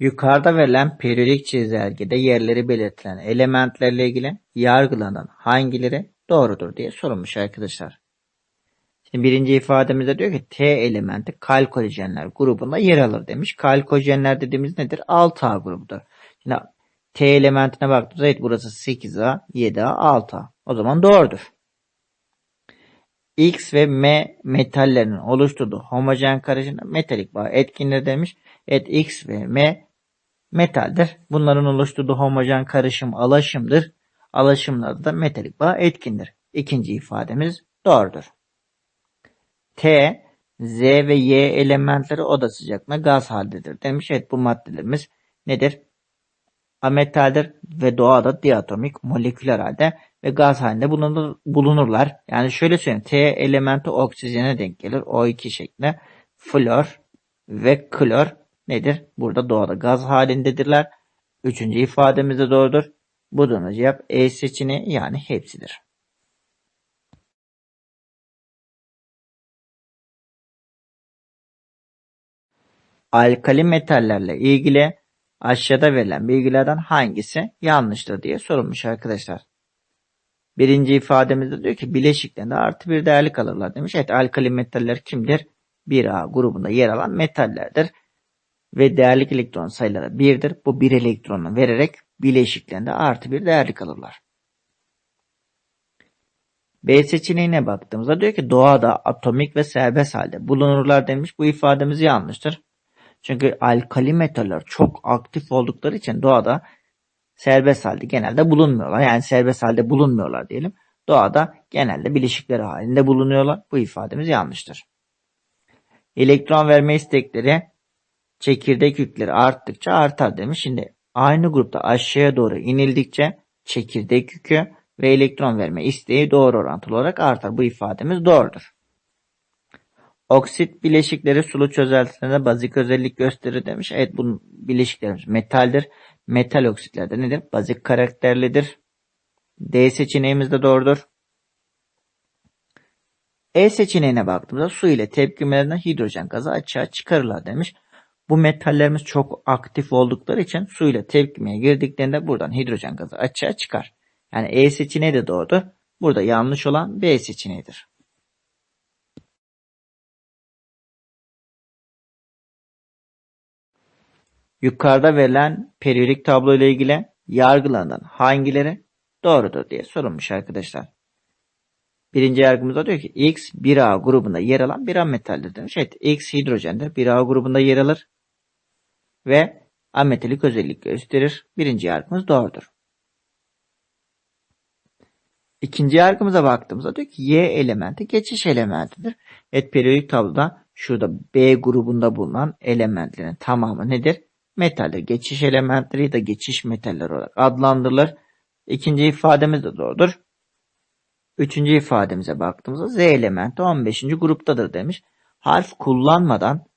Yukarıda verilen periyodik çizelgede yerleri belirtilen elementlerle ilgili yargılanan hangileri doğrudur diye sorulmuş arkadaşlar. Şimdi birinci ifademizde diyor ki T elementi kalkolijenler grubunda yer alır demiş. Kalkolijenler dediğimiz nedir? 6A grubudur. Şimdi T elementine baktığımızda evet burası 8A, 7A, 6A. O zaman doğrudur. X ve M metallerinin oluşturduğu homojen karışımda metalik bağ etkindir demiş. Evet X ve M metaldir. Bunların oluşturduğu homojen karışım alaşımdır. Alaşımlarda da metalik bağ etkindir. İkinci ifademiz doğrudur. T, Z ve Y elementleri oda sıcaklığında gaz haldedir demiş. Evet bu maddelerimiz nedir? Ametaldir ve doğada diatomik moleküler halde ve gaz halinde bulunur, bulunurlar. Yani şöyle söyleyeyim. T elementi oksijene denk gelir. O2 şeklinde. Flor ve klor nedir? Burada doğada gaz halindedirler. Üçüncü ifademiz de doğrudur. Bu da cevap E seçeneği yani hepsidir. Alkali metallerle ilgili aşağıda verilen bilgilerden hangisi yanlıştır diye sorulmuş arkadaşlar. Birinci ifademizde diyor ki bileşiklerinde artı bir değerlik alırlar demiş. Evet alkali metaller kimdir? 1A grubunda yer alan metallerdir. Ve değerlik elektron sayıları 1'dir. Bu 1 elektronu vererek bileşiklerinde artı bir değerlik alırlar. B seçeneğine baktığımızda diyor ki doğada atomik ve serbest halde bulunurlar demiş. Bu ifademiz yanlıştır. Çünkü alkali metaller çok aktif oldukları için doğada serbest halde genelde bulunmuyorlar. Yani serbest halde bulunmuyorlar diyelim. Doğada genelde bileşikleri halinde bulunuyorlar. Bu ifademiz yanlıştır. Elektron verme istekleri çekirdek yükleri arttıkça artar demiş. Şimdi aynı grupta aşağıya doğru inildikçe çekirdek yükü ve elektron verme isteği doğru orantılı olarak artar. Bu ifademiz doğrudur. Oksit bileşikleri sulu çözeltilerinde bazik özellik gösterir demiş. Evet bu bileşiklerimiz metaldir. Metal oksitler de nedir? Bazik karakterlidir. D seçeneğimiz de doğrudur. E seçeneğine baktığımızda su ile tepkimelerinden hidrojen gazı açığa çıkarırlar demiş. Bu metallerimiz çok aktif oldukları için su ile tepkimeye girdiklerinde buradan hidrojen gazı açığa çıkar. Yani E seçeneği de doğrudur. Burada yanlış olan B seçeneğidir. Yukarıda verilen periyodik tablo ile ilgili yargılanan hangileri doğrudur diye sorulmuş arkadaşlar. Birinci yargımızda diyor ki X 1A grubunda yer alan bir ametaldir demiş. Evet X hidrojendir. 1A grubunda yer alır. Ve ametalik özellik gösterir. Birinci yargımız doğrudur. İkinci yargımıza baktığımızda diyor ki Y elementi geçiş elementidir. Evet periyodik tabloda şurada B grubunda bulunan elementlerin tamamı nedir? Metaldir. Geçiş elementleri ya da geçiş metaller olarak adlandırılır. İkinci ifademiz de doğrudur. Üçüncü ifademize baktığımızda Z elementi 15. gruptadır demiş. Harf kullanmadan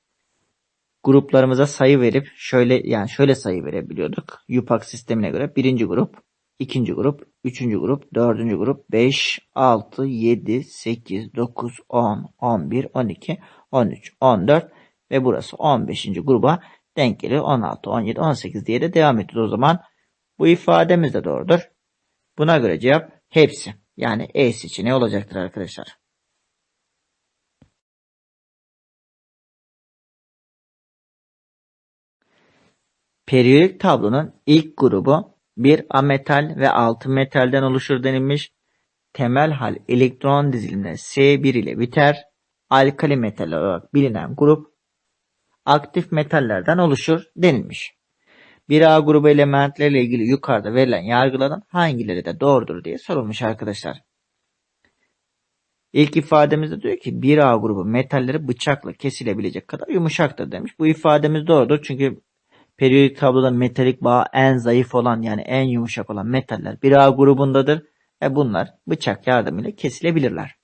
gruplarımıza sayı verip şöyle yani şöyle sayı verebiliyorduk. UPAC sistemine göre birinci grup, ikinci grup, üçüncü grup, dördüncü grup, 5, 6, 7, 8, 9, 10, 11, 12, 13, 14 ve burası 15. gruba denk geliyor. 16, 17, 18 diye de devam ediyor. O zaman bu ifademiz de doğrudur. Buna göre cevap hepsi. Yani E seçeneği olacaktır arkadaşlar. Periyodik tablonun ilk grubu bir ametal ve altı metalden oluşur denilmiş. Temel hal elektron diziliminde S1 ile biter. Alkali metal olarak bilinen grup aktif metallerden oluşur denilmiş. Bir A grubu elementlerle ilgili yukarıda verilen yargıların hangileri de doğrudur diye sorulmuş arkadaşlar. İlk ifademizde diyor ki bir A grubu metalleri bıçakla kesilebilecek kadar yumuşaktır demiş. Bu ifademiz doğrudur çünkü periyodik tabloda metalik bağ en zayıf olan yani en yumuşak olan metaller bir A grubundadır ve bunlar bıçak yardımıyla kesilebilirler.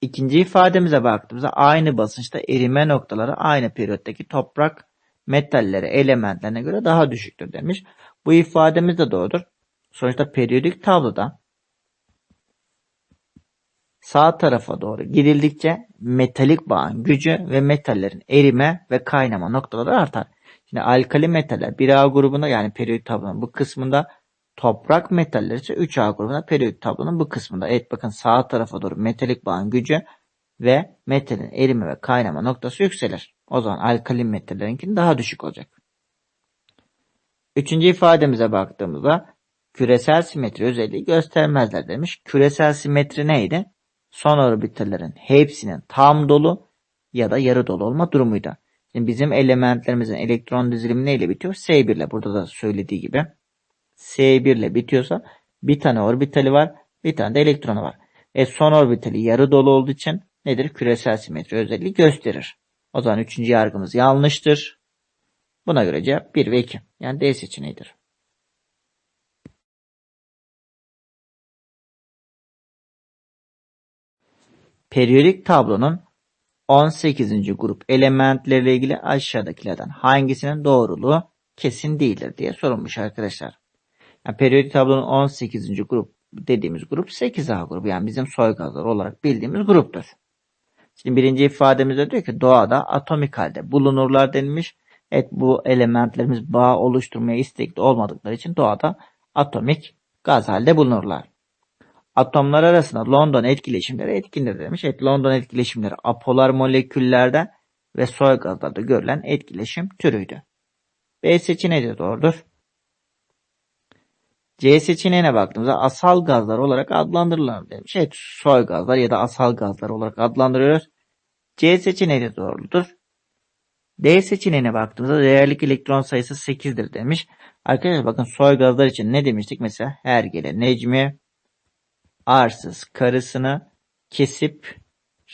İkinci ifademize baktığımızda aynı basınçta erime noktaları aynı periyottaki toprak metalleri elementlerine göre daha düşüktür demiş. Bu ifademiz de doğrudur. Sonuçta periyodik tabloda sağ tarafa doğru gidildikçe metalik bağın gücü ve metallerin erime ve kaynama noktaları artar. Şimdi alkali metaller 1A grubunda yani periyodik tablonun bu kısmında toprak metaller ise 3A grubunda periyodik tablonun bu kısmında. Evet bakın sağ tarafa doğru metalik bağın gücü ve metalin erime ve kaynama noktası yükselir. O zaman alkalin metallerinkinin daha düşük olacak. Üçüncü ifademize baktığımızda küresel simetri özelliği göstermezler demiş. Küresel simetri neydi? Son orbitallerin hepsinin tam dolu ya da yarı dolu olma durumuydu. Şimdi bizim elementlerimizin elektron dizilimi neyle bitiyor? S1 ile burada da söylediği gibi. S1 ile bitiyorsa bir tane orbitali var, bir tane de elektronu var. E son orbitali yarı dolu olduğu için nedir? Küresel simetri özelliği gösterir. O zaman üçüncü yargımız yanlıştır. Buna göre cevap 1 ve 2. Yani D seçeneğidir. Periyodik tablonun 18. grup elementleriyle ilgili aşağıdakilerden hangisinin doğruluğu kesin değildir diye sorulmuş arkadaşlar. Yani periyodik tablonun 18. grup dediğimiz grup 8A grubu yani bizim soy gazlar olarak bildiğimiz gruptur. Şimdi birinci ifademizde diyor ki doğada atomik halde bulunurlar denilmiş. Evet bu elementlerimiz bağ oluşturmaya istekli olmadıkları için doğada atomik gaz halde bulunurlar. Atomlar arasında London etkileşimleri etkindir demiş. Evet London etkileşimleri apolar moleküllerden ve soy gazlarda görülen etkileşim türüydü. B seçeneği de doğrudur. C seçeneğine baktığımızda asal gazlar olarak adlandırılır demiş. Evet soy gazlar ya da asal gazlar olarak adlandırıyoruz. C seçeneği de doğrudur. D seçeneğine baktığımızda değerlik elektron sayısı 8'dir demiş. Arkadaşlar bakın soy gazlar için ne demiştik? Mesela her gele Necmi arsız karısını kesip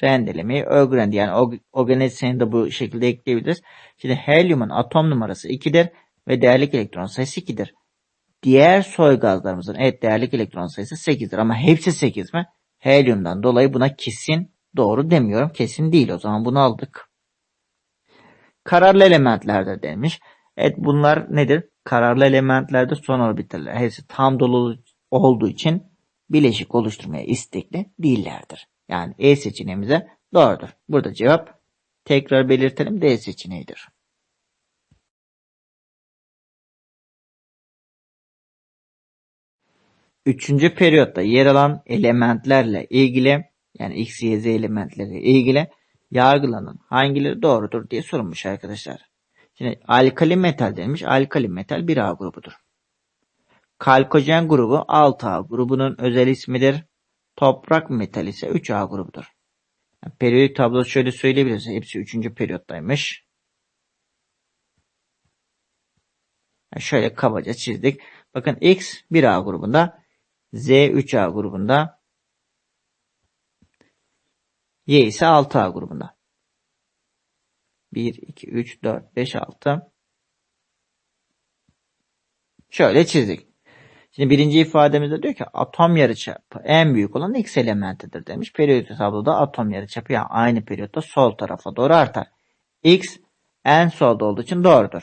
rendelemeyi öğrendi. Yani organezisini de bu şekilde ekleyebiliriz. Şimdi helyumun atom numarası 2'dir ve değerlik elektron sayısı 2'dir. Diğer soy gazlarımızın evet değerlik elektron sayısı 8'dir ama hepsi 8 mi? Helyumdan dolayı buna kesin doğru demiyorum. Kesin değil o zaman bunu aldık. Kararlı elementlerde demiş. Evet bunlar nedir? Kararlı elementlerde son orbitaller hepsi tam dolu olduğu için bileşik oluşturmaya istekli değillerdir. Yani E seçeneğimize doğrudur. Burada cevap tekrar belirtelim D seçeneğidir. Üçüncü periyotta yer alan elementlerle ilgili yani X, Y, Z elementleriyle ilgili yargılanan hangileri doğrudur diye sorulmuş arkadaşlar. Şimdi alkali metal demiş. Alkali metal bir A grubudur. Kalkojen grubu 6A grubunun özel ismidir. Toprak metal ise 3A grubudur. Yani periyodik tablosu şöyle söyleyebiliriz. Hepsi 3. periyottaymış. Yani şöyle kabaca çizdik. Bakın X 1A grubunda, Z 3A grubunda, Y ise 6A grubunda. 1, 2, 3, 4, 5, 6. Şöyle çizdik. Şimdi birinci ifademizde diyor ki atom yarıçapı en büyük olan X elementidir demiş. Periyodik tabloda atom yarıçapı yani aynı periyotta sol tarafa doğru artar. X en solda olduğu için doğrudur.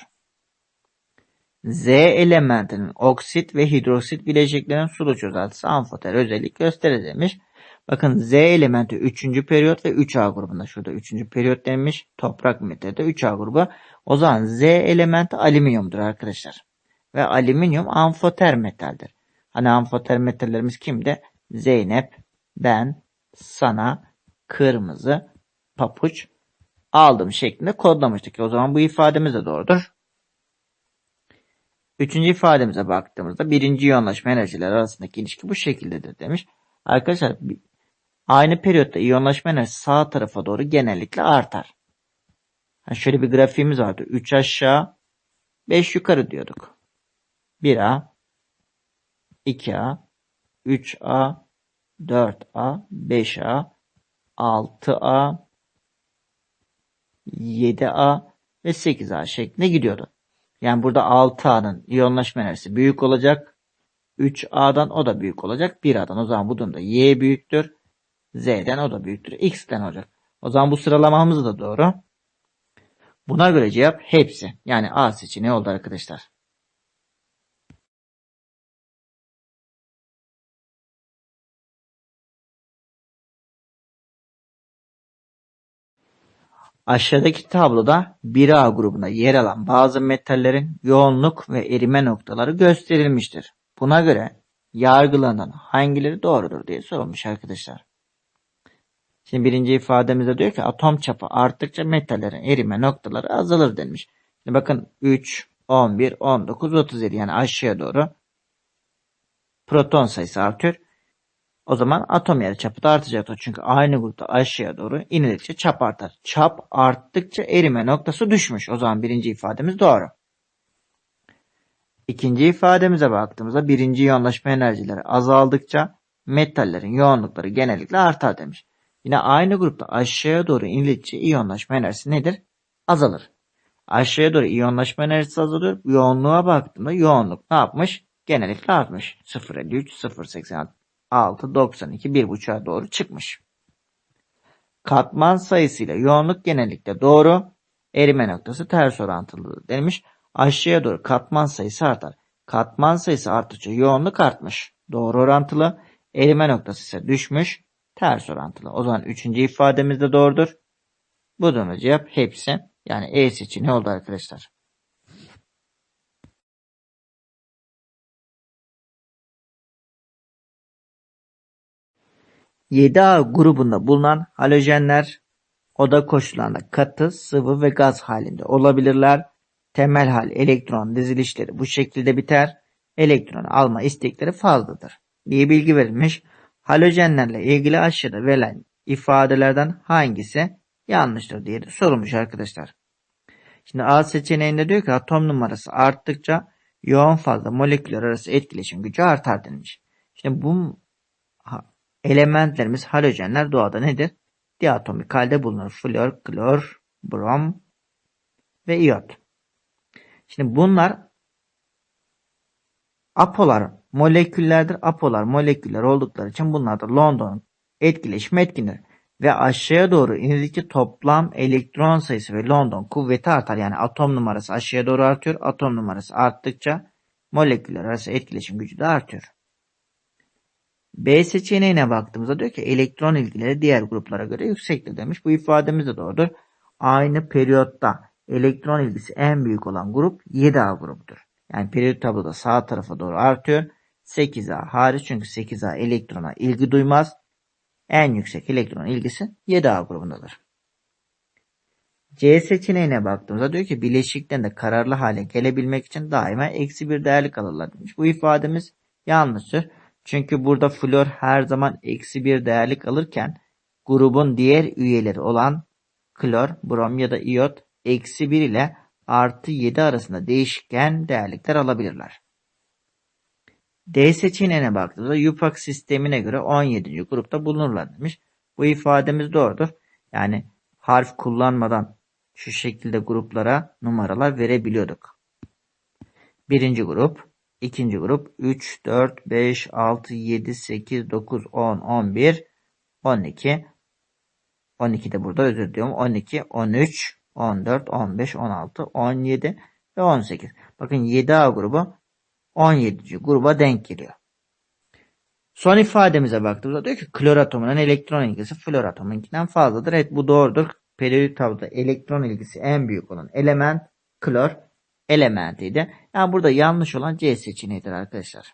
Z elementinin oksit ve hidroksit bileşiklerin sulu çözeltisi amfoter özellik gösterir demiş. Bakın Z elementi 3. periyot ve 3A grubunda. Şurada 3. periyot denmiş. Toprak metalde 3A grubu. O zaman Z elementi alüminyumdur arkadaşlar. Ve alüminyum amfoter metaldir. Hani amfoter metallerimiz kimdi? Zeynep, ben, sana, kırmızı, papuç aldım şeklinde kodlamıştık. O zaman bu ifademiz de doğrudur. Üçüncü ifademize baktığımızda birinci iyonlaşma enerjileri arasındaki ilişki bu şekildedir demiş. Arkadaşlar aynı periyotta iyonlaşma enerjisi sağ tarafa doğru genellikle artar. Yani şöyle bir grafiğimiz vardı. 3 aşağı 5 yukarı diyorduk. 1A 2A 3A 4A 5A 6A 7A ve 8A şeklinde gidiyordu. Yani burada 6A'nın iyonlaşma enerjisi büyük olacak. 3A'dan o da büyük olacak. 1A'dan o zaman bu durumda Y büyüktür. Z'den o da büyüktür. X'ten olacak. O zaman bu sıralamamız da doğru. Buna göre cevap hepsi. Yani A seçeneği oldu arkadaşlar. Aşağıdaki tabloda 1A grubunda yer alan bazı metallerin yoğunluk ve erime noktaları gösterilmiştir. Buna göre yargılanan hangileri doğrudur diye sorulmuş arkadaşlar. Şimdi birinci ifademizde diyor ki atom çapı arttıkça metallerin erime noktaları azalır denmiş. Şimdi bakın 3, 11, 19, 37 yani aşağıya doğru proton sayısı artıyor. O zaman atom yarıçapı da artacaktır. Çünkü aynı grupta aşağıya doğru inildikçe çap artar. Çap arttıkça erime noktası düşmüş. O zaman birinci ifademiz doğru. İkinci ifademize baktığımızda birinci yoğunlaşma enerjileri azaldıkça metallerin yoğunlukları genellikle artar demiş. Yine aynı grupta aşağıya doğru indikçe iyonlaşma enerjisi nedir? Azalır. Aşağıya doğru iyonlaşma enerjisi azalıyor. Yoğunluğa baktığımda yoğunluk ne yapmış? Genellikle artmış. 0.53, 0.86, 6, 92, 1.5'a doğru çıkmış. Katman sayısıyla yoğunluk genellikle doğru. Erime noktası ters orantılı demiş. Aşağıya doğru katman sayısı artar. Katman sayısı arttıkça yoğunluk artmış. Doğru orantılı. Erime noktası ise düşmüş. Ters orantılı. O zaman üçüncü ifademiz de doğrudur. Bu durumda cevap hepsi. Yani E seçeneği oldu arkadaşlar. Yedi A grubunda bulunan halojenler oda koşullarında katı, sıvı ve gaz halinde olabilirler. Temel hal elektron dizilişleri bu şekilde biter. Elektron alma istekleri fazladır diye bilgi verilmiş. Halojenlerle ilgili aşağıda verilen ifadelerden hangisi yanlıştır diye sorulmuş arkadaşlar. Şimdi A seçeneğinde diyor ki atom numarası arttıkça yoğun fazla moleküller arası etkileşim gücü artar denilmiş. Şimdi bu elementlerimiz halojenler doğada nedir? Diatomik halde bulunur. Flor, klor, brom ve iyot. Şimdi bunlar apolar moleküllerdir. Apolar moleküller oldukları için bunlar da London etkileşimi etkindir. Ve aşağıya doğru inildikçe toplam elektron sayısı ve London kuvveti artar. Yani atom numarası aşağıya doğru artıyor. Atom numarası arttıkça moleküller arası etkileşim gücü de artıyor. B seçeneğine baktığımızda diyor ki elektron ilgileri diğer gruplara göre yüksektir demiş. Bu ifademiz de doğrudur. Aynı periyotta elektron ilgisi en büyük olan grup 7A grubudur. Yani periyot tabloda sağ tarafa doğru artıyor. 8A hariç çünkü 8A elektrona ilgi duymaz. En yüksek elektron ilgisi 7A grubundadır. C seçeneğine baktığımızda diyor ki bileşikten de kararlı hale gelebilmek için daima eksi bir değerlik alırlar demiş. Bu ifademiz yanlıştır. Çünkü burada flor her zaman eksi bir değerlik alırken grubun diğer üyeleri olan klor, brom ya da iyot eksi 1 ile artı 7 arasında değişken değerlikler alabilirler. D seçeneğine baktığımızda yupak sistemine göre 17. grupta bulunurlar demiş. Bu ifademiz doğrudur. Yani harf kullanmadan şu şekilde gruplara numaralar verebiliyorduk. Birinci grup, ikinci grup 3, 4, 5, 6, 7, 8, 9, 10, 11, 12. 12 de burada özür diliyorum. 12, 13, 14, 15, 16, 17 ve 18. Bakın 7A grubu 17. gruba denk geliyor. Son ifademize baktığımızda diyor ki klor atomunun elektron ilgisi flor atomununkinden fazladır. Evet bu doğrudur. Periyodik tabloda elektron ilgisi en büyük olan element klor elementiydi. Yani burada yanlış olan C seçeneğidir arkadaşlar.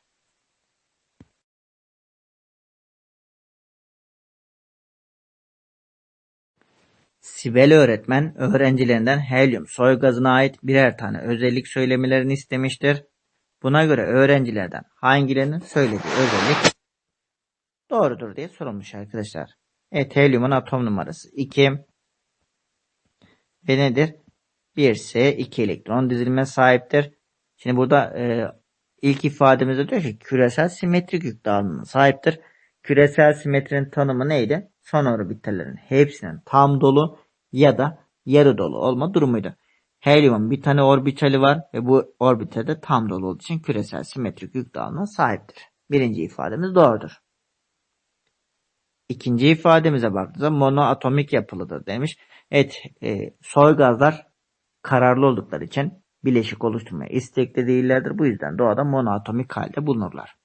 Sibel öğretmen öğrencilerinden helyum soy gazına ait birer tane özellik söylemelerini istemiştir. Buna göre öğrencilerden hangilerinin söylediği özellik doğrudur diye sorulmuş arkadaşlar. Evet helyumun atom numarası 2 ve nedir? 1S 2 elektron dizilime sahiptir. Şimdi burada e, ilk ifademizde diyor ki küresel simetrik yük dağılımına sahiptir. Küresel simetrinin tanımı neydi? Son orbitlerin hepsinin tam dolu ya da yarı dolu olma durumuydu. Helyumun bir tane orbitali var ve bu orbitalde tam dolu olduğu için küresel simetrik yük dağılımına sahiptir. Birinci ifademiz doğrudur. İkinci ifademize baktığımızda monoatomik yapılıdır demiş. Evet, e, soy gazlar kararlı oldukları için bileşik oluşturmaya istekli değillerdir. Bu yüzden doğada monoatomik halde bulunurlar.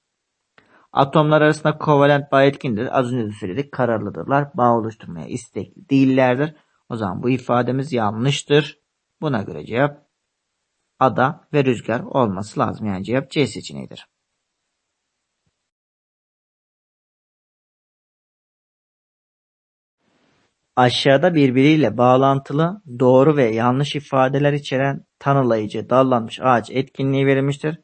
Atomlar arasında kovalent bağ etkindir. Az önce de söyledik kararlıdırlar. Bağ oluşturmaya istekli değillerdir. O zaman bu ifademiz yanlıştır. Buna göre cevap ada ve rüzgar olması lazım. Yani cevap C seçeneğidir. Aşağıda birbiriyle bağlantılı doğru ve yanlış ifadeler içeren tanılayıcı dallanmış ağaç etkinliği verilmiştir.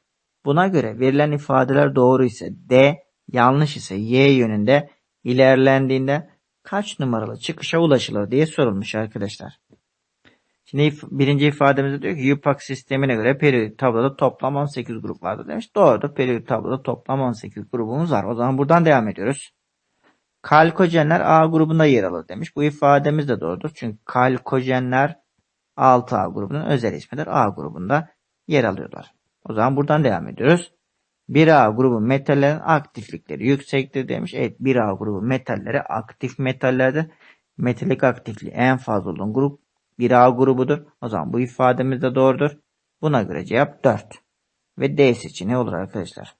Buna göre verilen ifadeler doğru ise D, yanlış ise Y yönünde ilerlendiğinde kaç numaralı çıkışa ulaşılır diye sorulmuş arkadaşlar. Şimdi birinci ifademizde diyor ki UPAC sistemine göre periyodik tabloda toplam 18 grup vardır demiş. Doğrudur. Periyodik tabloda toplam 18 grubumuz var. O zaman buradan devam ediyoruz. Kalkojenler A grubunda yer alır demiş. Bu ifademiz de doğrudur. Çünkü kalkojenler 6A grubunun özel ismidir. A grubunda yer alıyorlar. O zaman buradan devam ediyoruz. 1A grubu metallerin aktiflikleri yüksektir demiş. Evet 1A grubu metalleri aktif metallerdir. Metalik aktifliği en fazla olan grup 1A grubudur. O zaman bu ifademiz de doğrudur. Buna göre cevap 4. Ve D seçeneği olur arkadaşlar.